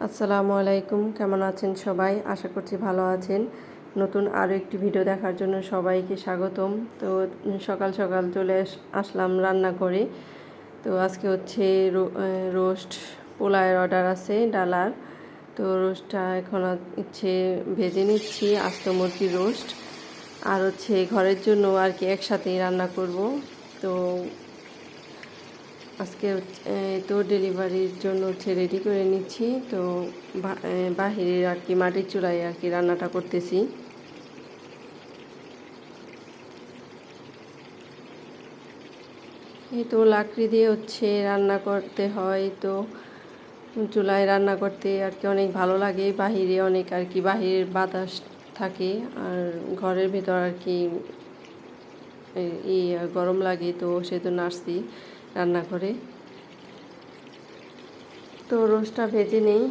আসসালামু আলাইকুম, কেমন আছেন সবাই? আশা করছি ভালো আছেন। নতুন আরও একটি ভিডিও দেখার জন্য সবাইকে স্বাগতম। তো সকাল সকাল চলে আস- আসলাম রান্না করে। তো আজকে হচ্ছে রোস্ট পোলায়ের অর্ডার আছে ডালার। তো রোস্টটা এখন হচ্ছে ভেজে নিচ্ছি, আস্ত মুরগির রোস্ট। আর হচ্ছে ঘরের জন্য আর কি একসাথেই রান্না করব। তো আজকে তো ডেলিভারির জন্য হচ্ছে রেডি করে নিচ্ছি। তো বা- এ, বাহিরে আর কি মাটির চুলায় আর কি রান্নাটা করতেছি। এই তো লাকড়ি দিয়ে হচ্ছে রান্না করতে হয়। তো চুলায় রান্না করতে আর কি অনেক ভালো লাগে। বাহিরে অনেক আর কি বাহিরের বাতাস থাকে আর ঘরের ভেতর আর কি গরম লাগে। তো সেজন্য আসছি। রান্না করে তো রোস্টটা ভেজে নেই।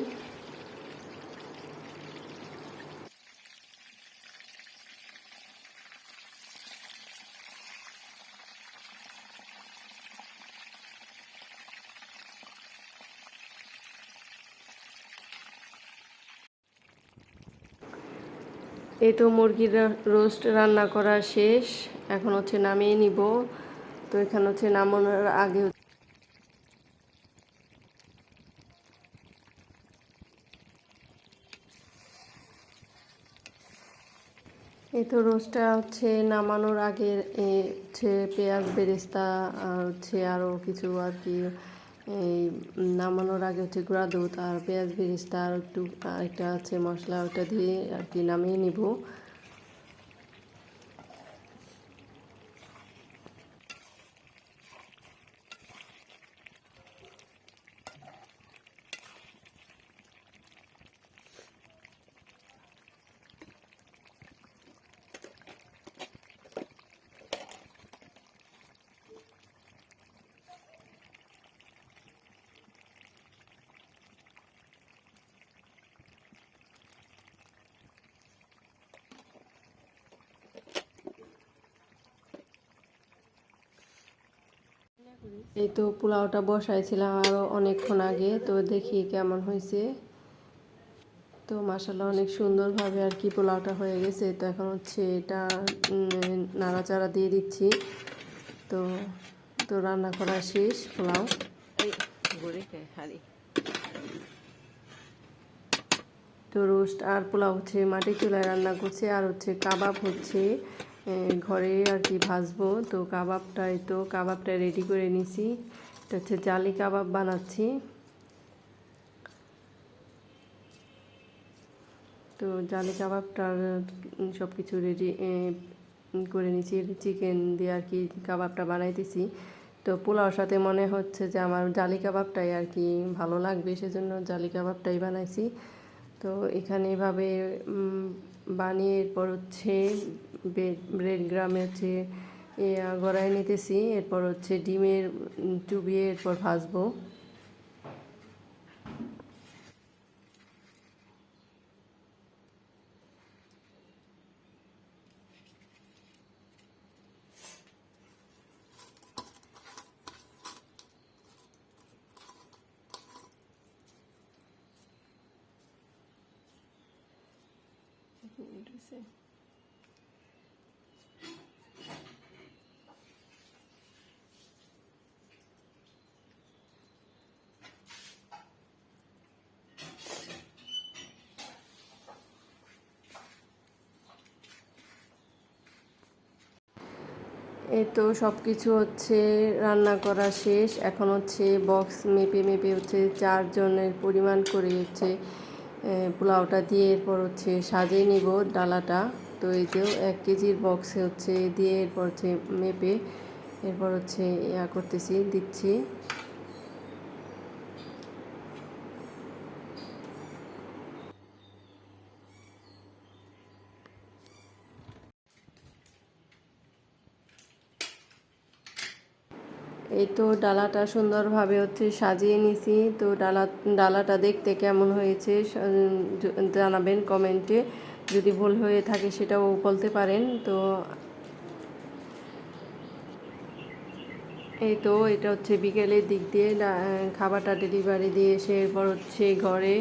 এই তো মুরগির রোস্ট রান্না করা শেষ। এখন হচ্ছে নামিয়ে নিব। তো এখানে হচ্ছে নামানোর আগে এই তো রোস্টটা হচ্ছে নামানোর আগে এ, হচ্ছে পেঁয়াজ বেরেস্তা আর হচ্ছে আরও কিছু আর কি। এই নামানোর আগে হচ্ছে গুঁড়া দুধ আর পেঁয়াজ বেরেস্তা আর একটু একটা আছে মশলা ওটা দিয়ে আর কি নামিয়ে নিব। এই তো পোলাওটা বসাইছিলাম আরও অনেকক্ষণ আগে তো দেখি কেমন হয়েছে। তো মাসাল্লাহ অনেক সুন্দরভাবে আর কি পোলাওটা হয়ে গেছে। তো এখন হচ্ছে এটা নাড়াচাড়া দিয়ে দিচ্ছি। তো তো রান্না করা শেষ পোলাও। তো রোস্ট আর পোলাও হচ্ছে মাটির চুলায় রান্না করছে আর হচ্ছে কাবাব হচ্ছে। ঘরে আর কি ভাজবো। তো কাবাবটাই তো কাবাবটা রেডি করে নিছি। এটা হচ্ছে জালি কাবাব বানাচ্ছি। তো জালি কাবাবটার সব কিছু রেডি করে নিয়েছি চিকেন দিয়ে আর কি কাবাবটা বানাইতেছি। তো পোলাওর সাথে মনে হচ্ছে যে আমার জালি কাবাবটাই আর কি ভালো লাগবে, সেজন্য জালি কাবাবটাই বানাইছি। তো এখানে এভাবে বানিয়ে এরপর হচ্ছে ব্রেড গ্রামে হচ্ছে গড়াই নিতেছি। এরপর হচ্ছে ডিমের চুবিয়ে এরপর ভাজবো। এই তো সব কিছু হচ্ছে, রান্না করা শেষ। এখন হচ্ছে বক্স মেপে মেপে হচ্ছে চারজনের পরিমাণ করে হচ্ছে পোলাওটা দিয়ে এরপর হচ্ছে সাজিয়ে নিব ডালাটা। তো এই যে এক কেজির বক্সে হচ্ছে দিয়ে এরপর হচ্ছে মেপে এরপর হচ্ছে ইয়া করতেছি, দিচ্ছি। এই তো ডালাটা সুন্দরভাবে হচ্ছে সাজিয়ে নিছি। তো ডালা, ডালাটা দেখতে কেমন হয়েছে জানাবেন কমেন্টে। যদি ভুল হয়ে থাকে সেটাও বলতে পারেন। তো এই তো এটা হচ্ছে বিকেলের দিক দিয়ে খাবারটা ডেলিভারি দিয়ে এসে এরপর হচ্ছে ঘরে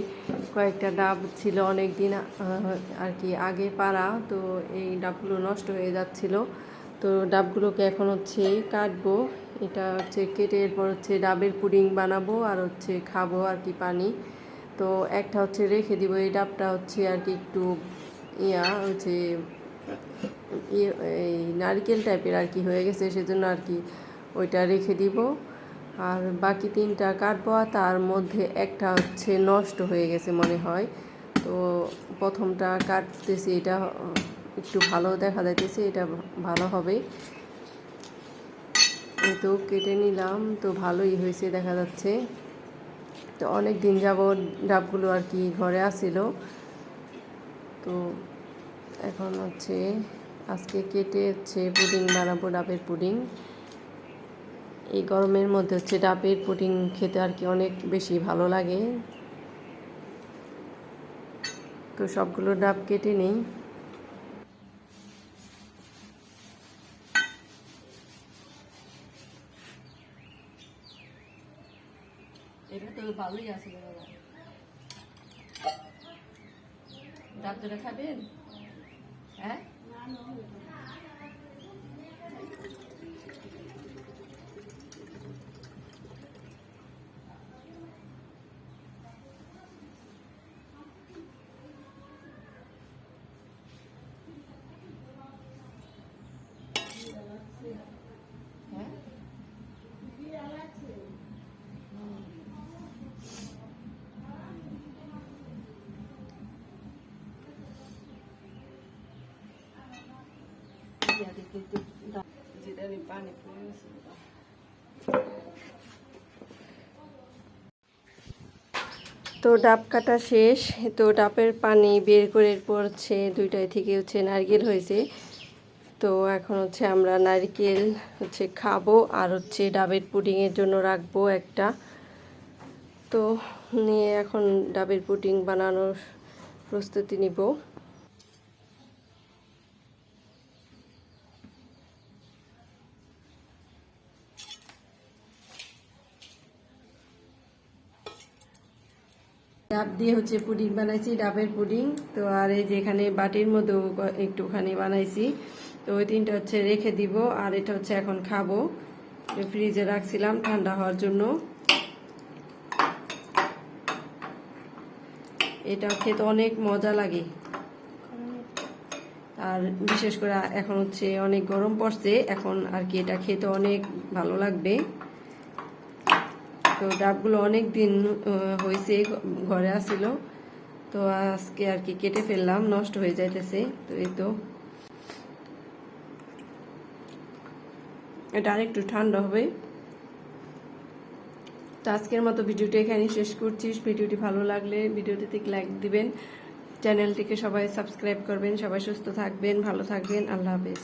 কয়েকটা ডাব ছিল অনেক দিন আর কি আগে পারা তো এই ডাবগুলো নষ্ট হয়ে যাচ্ছিল। তো ডাবগুলোকে এখন হচ্ছে কাটবো। এটা হচ্ছে কেটে এরপর হচ্ছে ডাবের পুডিং বানাবো আর হচ্ছে খাব আর কি পানি। তো একটা হচ্ছে রেখে দিব, এই ডাবটা হচ্ছে আর কি একটু ইয়া হচ্ছে ইয়ে এই নারকেল টাইপের আর কি হয়ে গেছে, সেজন্য আর কি ওইটা রেখে দিব। আর বাকি তিনটা কাটবো আর তার মধ্যে একটা হচ্ছে নষ্ট হয়ে গেছে মনে হয়। তো প্রথমটা কাটতেছি, এটা একটু ভালো দেখা যাইতেছে, এটা ভালো হবে। তো কেটে নিলাম, তো ভালোই হয়েছে দেখা যাচ্ছে। তো অনেক দিন যাব ডাবগুলো আর কি ঘরে আসছিল তো এখন হচ্ছে আজকে কেটে হচ্ছে পুডিং বানাবো ডাবের পুডিং। এই গরমের মধ্যে হচ্ছে ডাবের পুডিং খেতে আর কি অনেক বেশি ভালো লাগে। তো সবগুলো ডাব কেটে নেই এটা তো ভালোই আছে ডাব দুটা খাবেন? হ্যাঁ হ্যাঁ? তো ডাব কাটা শেষ, তো ডাবের পানি বের করে পড়ছে দুইটায় থেকে হচ্ছে নারকেল হয়েছে। তো এখন হচ্ছে আমরা নারকেল হচ্ছে খাব আর হচ্ছে ডাবের পুডিংয়ের জন্য রাখব একটা। তো নিয়ে এখন ডাবের পুডিং বানানোর প্রস্তুতি নিব। ডাব দিয়ে হচ্ছে পুডিং বানাইছি, ডাবের পুডিং। তো আর এই যেখানে বাটির মধ্যেও একটুখানি বানাইছি। তো ওই তিনটা হচ্ছে রেখে দিব, আর এটা হচ্ছে এখন খাব। ফ্রিজে রাখছিলাম, ঠান্ডা হওয়ার জন্য। এটা খেতে অনেক মজা লাগে। আর বিশেষ করে এখন হচ্ছে অনেক গরম পড়ছে, এখন আর কি এটা খেতে অনেক ভালো লাগবে। তো ডাবগুলো অনেক দিন হয়েছে, ঘরে আসিল। তো আজকে আর কি কেটে ফেললাম, নষ্ট হয়ে যাইতেছে, তো এই তো। এটা আরেকটু ঠান্ডা হবে। তো আজকের মতো ভিডিওটি এখানে শেষ করছি। ভিডিওটি ভালো লাগলে ভিডিওটিতে লাইক দিবেন। চ্যানেলটিকে সবাই সাবস্ক্রাইব করবেন, সবাই সুস্থ থাকবেন, ভালো থাকবেন। আল্লাহ হাফেজ।